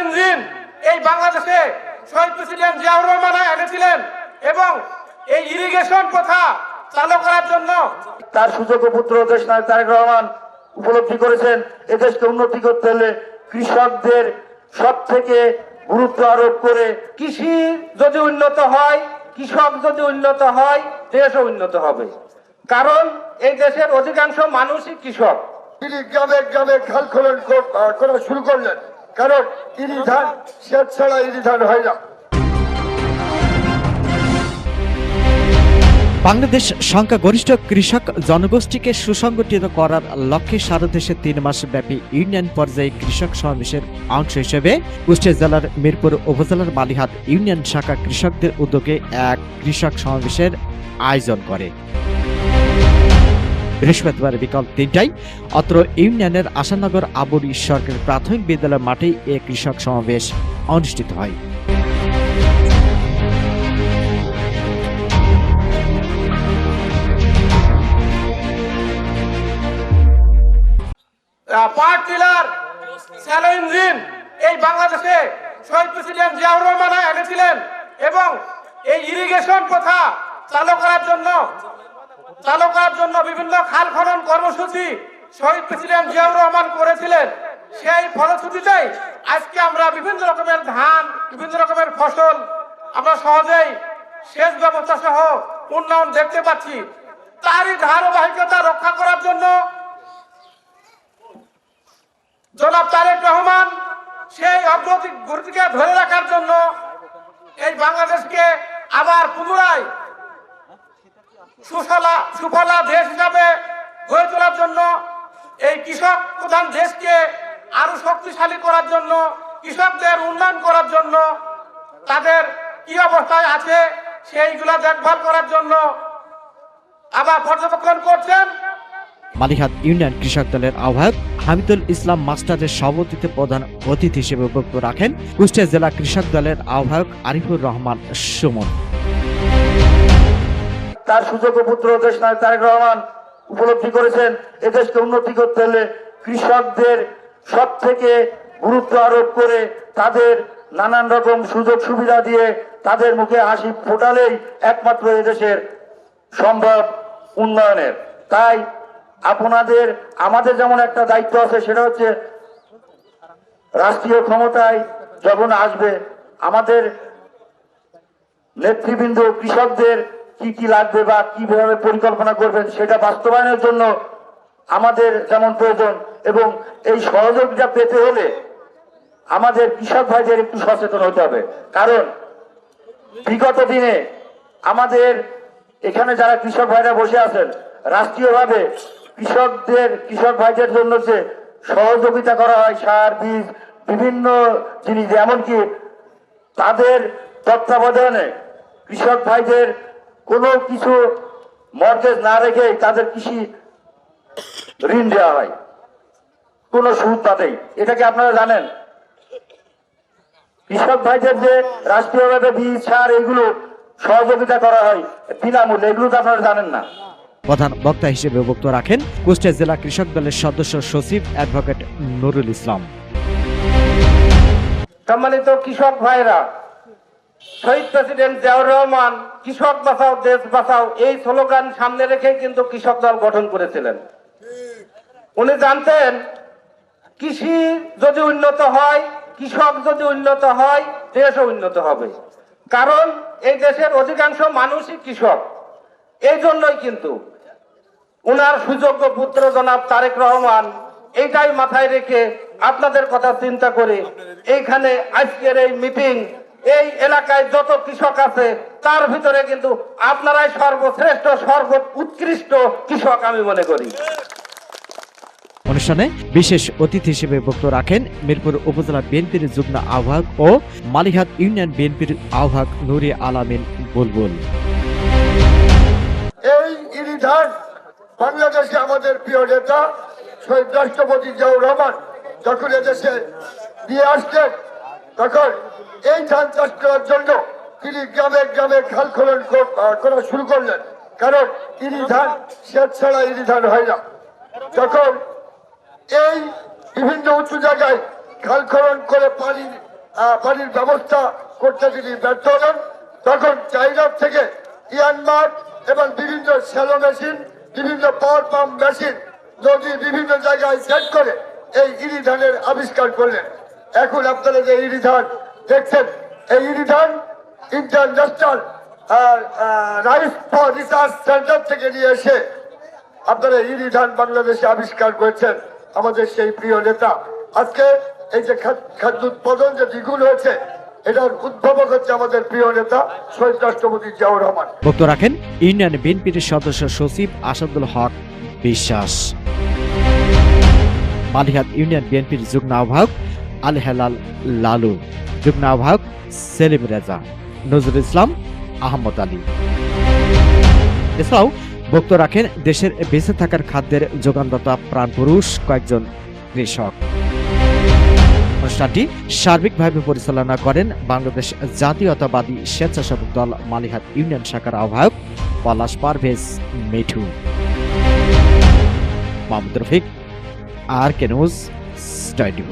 Engine, এই বাংলাদেশে রহমান এনেছিলেন এবং এই ইরিগেশন চালু করার জন্য তার সুযোগ্য পুত্র দেশ নায়ক তারেক রহমান উপলব্ধি করেছেন এদেশকে উন্নতি করতে হলে কৃষকদের সব থেকে গুরুত্ব আরোপ করে কৃষি যদি উন্নত হয়, কৃষক যদি উন্নত হয়, দেশও উন্নত হবে। কারণ এই দেশের অধিকাংশ মানুষই কৃষক। তিনি গ্রামে গ্রামে খাল খনন করা শুরু করলেন। কারণ ইরি ধান, সেচ ছাড়া ইরি ধান হয় না। বাংলাদেশ সংখ্যাগরিষ্ঠ কৃষক জনগোষ্ঠীকে সুসংগঠিত করার লক্ষ্যে সারা দেশে তিন মাস ব্যাপী ইউনিয়ন পর্যায়ে কৃষক সমাবেশের অংশ হিসেবে কুষ্টিয়া জেলার মিরপুর উপজেলার মালিহাট ইউনিয়ন শাখা কৃষকদের উদ্যোগে এক কৃষক সমাবেশের আয়োজন করে। বৃহস্পতিবার বিকাল তিনটায় অত্র ইউনিয়নের আশানগর আবুল সরকারি প্রাথমিক বিদ্যালয় মাঠে এ কৃষক সমাবেশ অনুষ্ঠিত হয়। এবং এই ইরিগেশন প্রথা চালু করার জন্য চালু করার জন্য বিভিন্ন খাল খনন কর্মসূচি শহীদ প্রেসিডেন্ট জিয়াউর রহমান করেছিলেন। সেই ফলশ্রুতিতেই আজকে আমরা বিভিন্ন রকমের ধান, বিভিন্ন রকমের ফসল আমরা সহজেই সেচ ব্যবস্থা সহ উন্নয়ন দেখতে পাচ্ছি। তারই ধারাবাহিকতা রক্ষা করার জন্য জনাব তারেক রহমান সেই অগ্রগতিকে ধরে রাখার জন্য এই বাংলাদেশকে আবার পুনরায় সুফলা সুফলা দেশ হিসাবে গড়ে তোলার জন্য এই কৃষক প্রধান দেশকে আরও শক্তিশালী করার জন্য, কৃষকদের উন্নয়ন করার জন্য তাদের কি অবস্থায় আছে সেইগুলা দেখভাল করার জন্য আবার পর্যবেক্ষণ করছেন। মালিহাট ইউনিয়ন কৃষক দলের আহ্বায়ক হামিদুল ইসলাম মাস্টারের সভাপতিতে প্রধান অতিথি হিসেবে বক্তব্য রাখেন কুষ্টিয়া জেলা কৃষক দলের আহ্বায়ক আরিফুর রহমান সুমন। তার সুযোগ্য পুত্র দেশ নায়ক তারেক রহমান উপলব্ধি করেছেন এদেশকে উন্নতি করতে হলে কৃষকদের সব থেকে গুরুত্ব আরোপ করে তাদের নানান রকম সুযোগ সুবিধা দিয়ে তাদের মুখে হাসি ফোটালেই একমাত্র এদেশের সম্ভব উন্নয়নের। তাই আপনাদের, আমাদের যেমন একটা দায়িত্ব আছে, সেটা হচ্ছে রাষ্ট্রীয় ক্ষমতায় যখন আসবে, আমাদের নেতৃবৃন্দ কৃষকদের কি কি লাগবে বা কীভাবে পরিকল্পনা করবেন সেটা বাস্তবায়নের জন্য আমাদের যেমন প্রয়োজন এবং এই সহযোগিতা পেতে হলে আমাদের কৃষক ভাইদের একটু সচেতন হতে হবে। কারণ বিগত দিনে আমাদের এখানে যারা কৃষক ভাইরা বসে আছেন, রাষ্ট্রীয়ভাবে কৃষকদের, কৃষক ভাইদের জন্য যে সহযোগিতা করা হয়, সার, বীজ, বিভিন্ন জিনিস, এমনকি তাদের তত্ত্বাবধানে কৃষক ভাইদের কোনো কিছু মর্গেজ না রেখে তাদের কৃষি ঋণ দেওয়া হয়। কোনো সুদ তাতেই এটা কি আপনারা জানেন? কৃষক ভাইদের যে রাষ্ট্রীয়ভাবে বীজ সার এগুলো সহযোগিতা করা হয় বিনামূল্যে এগুলো তো আপনারা জানেন না। প্রধান বক্তা হিসেবে বক্তব্য রাখেন কুষ্টিয়া জেলা কৃষক দলের সদস্য সচিব অ্যাডভোকেট নুরুল ইসলাম। সম্মানিত কৃষক ভাইরা শহীদ প্রেসিডেন্ট জিয়াউর রহমান, কৃষক বাঁচাও, দেশ বাঁচাও এই স্লোগান সামনে রেখে কিন্তু কৃষক দল গঠন করেছিলেন। উনি জানতেন, কৃষি যদি উন্নত হয়, কৃষক যদি উন্নত হয়, দেশও উন্নত হবে। কারণ এই দেশের অধিকাংশ মানুষই কৃষক। এই জন্যই কিন্তু উনার সুযোগ্য পুত্র জনাব তারেক রহমান এইটাই মাথায় রেখে আপনাদের কথা চিন্তা করে এইখানে আজকের এই মিটিং এই এলাকায় যত কৃষক আছে তার ভিতরে কিন্তু আপনারাই সর্বশ্রেষ্ঠ সর্ব উৎকৃষ্ট কৃষক আমি মনে করি। অনুষ্ঠানে বিশেষ অতিথি হিসেবে বক্তব্য রাখেন মিরপুর উপজেলা বিএনপির যুগ্ম আহ্বায়ক ও মালিহাট ইউনিয়ন বিএনপির আহ্বায়ক নুরি আলামিন বুলবুল। এই ইরি ধান বাংলাদেশে আমাদের প্রিয় নেতা শহীদ রাষ্ট্রপতি জিয়াউর রহমান যখন এদেশে নিয়ে আসলেন তখন এই ধান চাষ করার জন্য তিনি গ্রামে গ্রামে খাল খনন করা শুরু করলেন। কারণ ইরি ধান ছাড়া ইরি ধান হয় না। যখন এই বিভিন্ন উঁচু জায়গায় খাল খনন করে পানির পানির ব্যবস্থা করতে তিনি ব্যর্থ হলেন, তখন চাইনার থেকে ইয়ানমার এবং বিভিন্ন শ্যালো মেশিন, বিভিন্ন পাওয়ার পাম্প মেশিন নদী বিভিন্ন জায়গায় সেট করে এই ইরি ধানের আবিষ্কার করলেন। এখন আপনারা যে ইরি ধান দেখছেন? এই ইরি ধান international rice for research centre থেকে নিয়ে এসে আপনারা ইরি ধান বাংলাদেশে আবিষ্কার করেছেন আমাদের সেই প্রিয় নেতা। আজকে এই যে খাদ্য উৎপাদন যে দ্বিগুণ হয়েছে, এটার উদ্ভাবক হচ্ছে আমাদের প্রিয় নেতা শহীদ রাষ্ট্রপতি জিয়াউর রহমান। বক্তব্য রাখেন ইউনিয়ন বিএনপির সদস্য সচিব আসাদুল হক বিশ্বাস। মালিহাত ইউনিয়ন বিএনপির যুগ্ম আহ্বায়ক আল হেলাল লালু। যুগ্ম আহ্বায়ক সেলিম রেজা নজরুল ইসলাম আহমদ আলী এছাড়াও বক্তব্য রাখেন দেশের বেঁচে থাকার খাদ্যের যোগানদাতা প্রাণপুরুষ কয়েকজন কৃষক। অনুষ্ঠানটি সার্বিকভাবে পরিচালনা করেন বাংলাদেশ জাতীয়তাবাদী স্বেচ্ছাসেবক দল মালিহাত ইউনিয়ন শাখার আহ্বায়ক পলাশ পারভেজ মিঠু। মাহমুদ রফিক, আর কেনুজ টোয়েন্টি